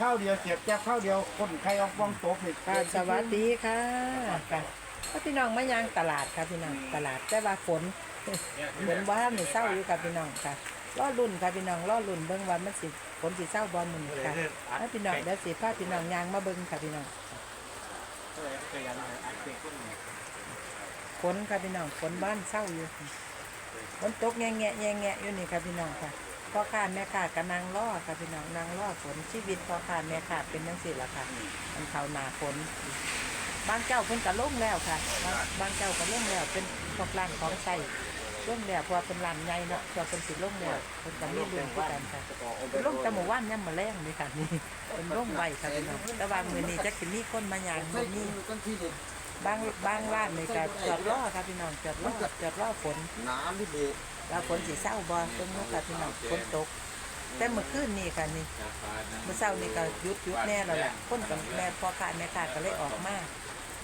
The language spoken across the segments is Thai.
ข้าวเดียวเสียบแจ๊บข้าวเดียวคนใครออกบ้องโต๊ะนี่ค่ะสวัสดีค่ะค่ะก็พี่น้องมายางตลาดค่ะพี่น้องตลาดแต่ว่าฝนฝนว่าในเศร้าอยู่ค่ะพี่น้องค่ะรอรุ่นค่ะพี่น้องรอรุ่นเบิ่งว่ามันสิฝนสิเศร้าบ่มื้อนี้ค่ะแล้วพี่น้องเดี๋ยวสิพาพี่น้องยางมาเบิ่งค่ะพี่น้องฝนค่ะพี่น้องฝนบ้านเศร้าอยู่ฝนตกแงะแงะแงะแงะอยู่นี่ค่ะพี่น้องค่ะ พ่อค้าแม่ค้าก็นั่งรอค่ะพี่น้องนั่งรอฝนชีวิตพ่อค้าแม่ค้าเป็นจังซี่ล่ะค่ะมันเขาหนาฝนบางเจ้าเพิ่นก็ลงแล้วค่ะ บางบางเจ้าก็ลงแล้วเป็นพวกร้านของใช้ลงแล้วเพราะว่าเป็นร้านใหญ่เนาะเพราะเป็นสิลงแล้วเพิ่นก็มีเรื่องคือกันค่ะเพิ่นลงแต่หมู่บ้านย่ำมาแรงนี่ค่ะนี่เป็นลงไว้ค่ะพี่น้องแต่ว่ามื้อนี้จักสิมีคนมาย่างบ่มีบางบางร้านนี่ก็จอดรอค่ะพี่น้องจอดรอจอดรอฝนน้ำที่ดี ว่าฝนสิเศร้าบ่ตรงนู้นค่ะพี่น้องฝนตก แต่เมื่อคืนนี่ค่ะนี่เมื่อเช้านี่ก็หยุดหยุดแน่แล้วแหละคนกับแม่พ่อค้าแม่ค้าก็เลยออกมา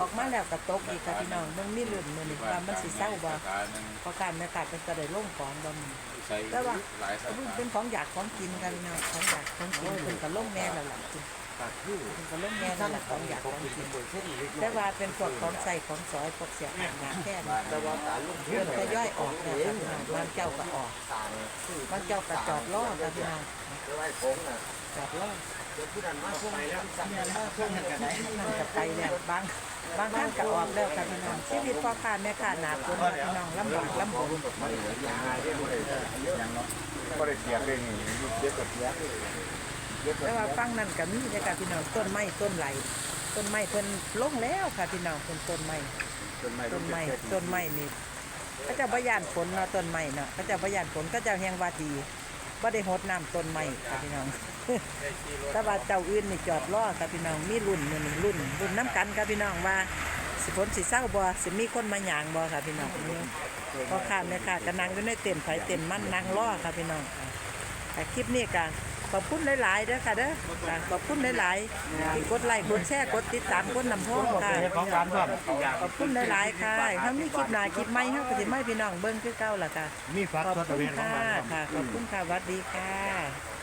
ออกมาแล้วก็ตกอีกค่ะพี่น้องมันมีเรื่องมื้อนี้ว่ามันสิเศร้าบ่พ่อค้าแม่ค้าเป็นก็ได้ลงของบ่มีแต่ว่ามันเป็นของอยากของกินกันพี่น้องของอยากของกินเพิ่นก็ลงแน่แล้วล่ะคุณ เพิ่นก็ลงแน่แล้วล่ะของอยากของกินแต่ว่าเป็นพวกของใส่ของสอยพวกเสียหางานแค่นี้แต่ว่าตาลุงเพิ่นก็ย่อยออกแล้วค่ะพี่น้องบางเจ้าก็ออกบางเจ้าก็จอดรอค่ะพี่น้องไว้ผงน่ะจอดรอเดี๋ยวผู้นั้นมาพวกไปแล้วสั่งเนี่ยมาพวกนั้นกันไปแล้วบางบางท่านก็ออกแล้วค่ะพี่น้องชีวิตพ่อค้าแม่ค้าหนาฝนพี่น้องลำบากลำบนยังเนาะก็ได้เสียบเลยนี่เยอะกว่าเสีย แต่ว่าฟังนั่นก็มีเลยค่ะพี่น้องต้นไม้ต้นไหลต้นไม้เพิ่นลงแล้วค่ะพี่น้องเป็นต้นไม้ต้นไม้ต้นไม้ต้นไม้นี่ก็จะพยานฝนเนาะต้นไม้เนาะก็จะพยานฝนก็จะแหงว่าดีบ่ได้หดน้ำต้นไม้ค่ะพี่น้องแต่ว่าเจ้าอื่นนี่จอดรอค่ะพี่น้องมีรุ่นมื้อนี้รุ่นรุ่นน้ำกันค่ะพี่น้องว่าสิฝนสิเศร้าบ่สิมีคนมาหยางบ่ค่ะพี่น้องพอข้ามแม่ค้าก็นั่งอยู่ในเต็นท์ไผเต็นท์มันนั่งรอค่ะพี่น้องค่ะคลิปนี้ก็ ขอบคุณหลายๆเด้อค่ะเด้อค่ะขอบคุณหลายๆที่กดไลค์กดแชร์กดติดตามกดนำห้องค่ะของร้านก่อนขอบคุณหลายๆค่ะถ้ามีคลิปหน้าคลิปใหม่เฮาก็สิมาให้พี่น้องเบิ่งคือเก่าล่ะค่ะมีฟักขอบทอดตะคุเวณนของค่ะร้านค่ะขอบคุณค่ะสวัสดีค่ะ